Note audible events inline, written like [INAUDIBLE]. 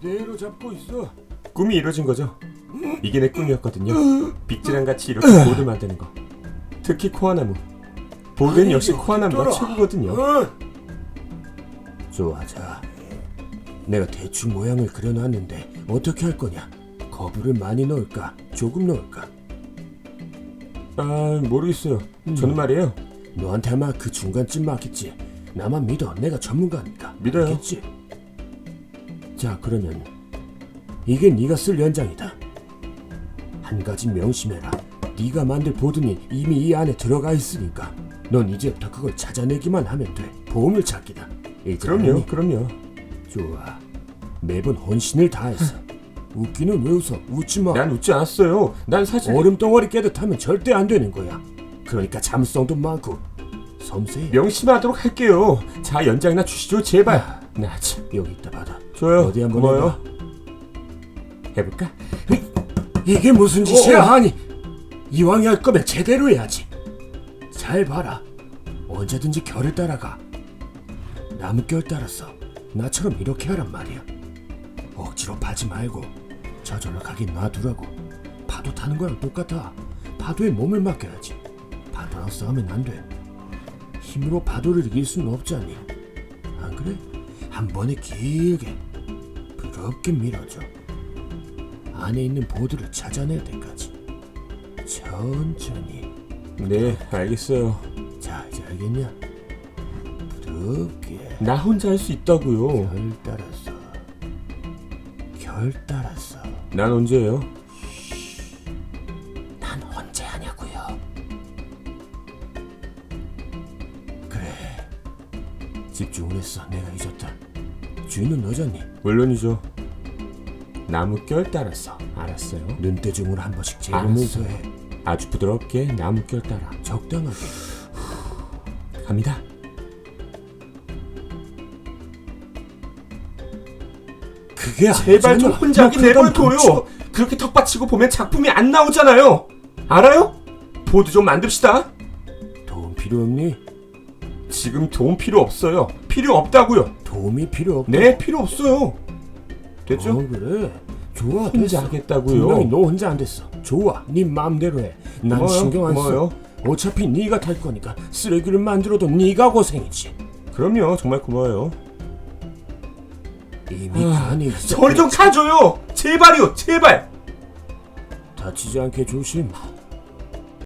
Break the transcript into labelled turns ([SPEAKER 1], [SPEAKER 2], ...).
[SPEAKER 1] 그대로 잡고 있어.
[SPEAKER 2] 꿈이 이루어진 거죠. 이게 내 꿈이었거든요. 빅즈랑 같이 이렇게 보드 만드는 거. 특히 코아나무. 보드는
[SPEAKER 1] 아니,
[SPEAKER 2] 역시
[SPEAKER 1] 이게
[SPEAKER 2] 코아나무가. 최고거든요.
[SPEAKER 1] 어?
[SPEAKER 3] 좋아 자 내가 대충 모양을 그려놨는데 어떻게 할 거냐 거부를 많이 넣을까 조금 넣을까
[SPEAKER 2] 아 모르겠어요.
[SPEAKER 3] 음.
[SPEAKER 2] 저는 말이에요.
[SPEAKER 3] 너한테 아마 그 중간쯤 맞겠지 나만 믿어 내가 전문가니까
[SPEAKER 2] 믿어요.
[SPEAKER 3] 알겠지? 자 그러면 이게 네가 쓸 연장이다 한 가지 명심해라 네가 만들 보드는 이미 이 안에 들어가 있으니까 넌 이제부터 그걸 찾아내기만 하면 돼 보물 찾기다 이제
[SPEAKER 2] 그럼요,
[SPEAKER 3] 알았니?
[SPEAKER 2] 그럼요.
[SPEAKER 3] 좋아. 매번 혼신을 다했어. 웃기는 왜 웃어? 웃지 마.
[SPEAKER 2] 난 웃지 않았어요. 난 사실
[SPEAKER 3] 얼음 덩어리 깨듯 하면 절대 안 되는 거야. 그러니까 잠성도 많고 섬세해.
[SPEAKER 2] 명심하도록 할게요. 자 연장이나 주시죠 제발. 나 참.
[SPEAKER 3] 여기 있다 받아.
[SPEAKER 2] 줘요.
[SPEAKER 3] 어디 한번
[SPEAKER 2] 고마워요. 해볼까?
[SPEAKER 3] 이게 무슨 짓이야?
[SPEAKER 2] 어, 어.
[SPEAKER 3] 아니 이왕이 할 거면 제대로 해야지. 잘 봐라. 언제든지 결을 따라가. 나무결 따라서 나처럼 이렇게 하란 말이야. 억지로 파지 말고 저절로 가긴 놔두라고. 파도 타는 거랑 똑같아. 파도에 몸을 맡겨야지. 파도랑 싸우면 안 돼. 힘으로 파도를 이길 수는 없잖니. 안 그래? 한 번에 길게 부드럽게 밀어줘. 안에 있는 보드를 찾아낼 때까지 천천히
[SPEAKER 2] 네 알겠어요.
[SPEAKER 3] 자 이제 알겠냐? 부드럽게
[SPEAKER 2] 나 혼자 할 수 있다고요.
[SPEAKER 3] 결 따라서 결 따라서
[SPEAKER 2] 난 언제예요?
[SPEAKER 3] 난 언제 하냐고요? 그래 집중을 했어 내가 잊었다 주인은 너잖니
[SPEAKER 2] 물론이죠. 나무결 따라서 알았어요.
[SPEAKER 3] 눈대중으로 한 번씩. 재보면서 해
[SPEAKER 2] 아주 부드럽게 나무결 따라
[SPEAKER 3] 적당하게 [SIGHS]
[SPEAKER 2] 갑니다.
[SPEAKER 3] 그게
[SPEAKER 2] 제발 좀
[SPEAKER 3] 아니잖아.
[SPEAKER 2] 혼자 하기
[SPEAKER 3] 너 그러다
[SPEAKER 2] 내버려둬요. 그렇게 턱받치고 보면 작품이 안 나오잖아요. 알아요? 보드 좀 만듭시다.
[SPEAKER 3] 도움 필요 없니?
[SPEAKER 2] 지금 도움 필요 없어요. 필요 없다고요.
[SPEAKER 3] 도움이 필요 없다
[SPEAKER 2] 네, 필요 없어요. 됐죠?
[SPEAKER 3] 어 그래 좋아
[SPEAKER 2] 혼자
[SPEAKER 3] 됐어
[SPEAKER 2] 하겠다고요.
[SPEAKER 3] 분명히 너 혼자 안 됐어 좋아 네 마음대로 해 난
[SPEAKER 2] 고마워요,
[SPEAKER 3] 신경 안써
[SPEAKER 2] 고마워요.
[SPEAKER 3] 어차피 네가 탈 거니까 쓰레기를 만들어도 네가 고생이지
[SPEAKER 2] 그럼요. 정말 고마워요.
[SPEAKER 3] 이미 간이 있어
[SPEAKER 2] 저리 좀 가줘요. 제발이요. 제발.
[SPEAKER 3] 다치지 않게 조심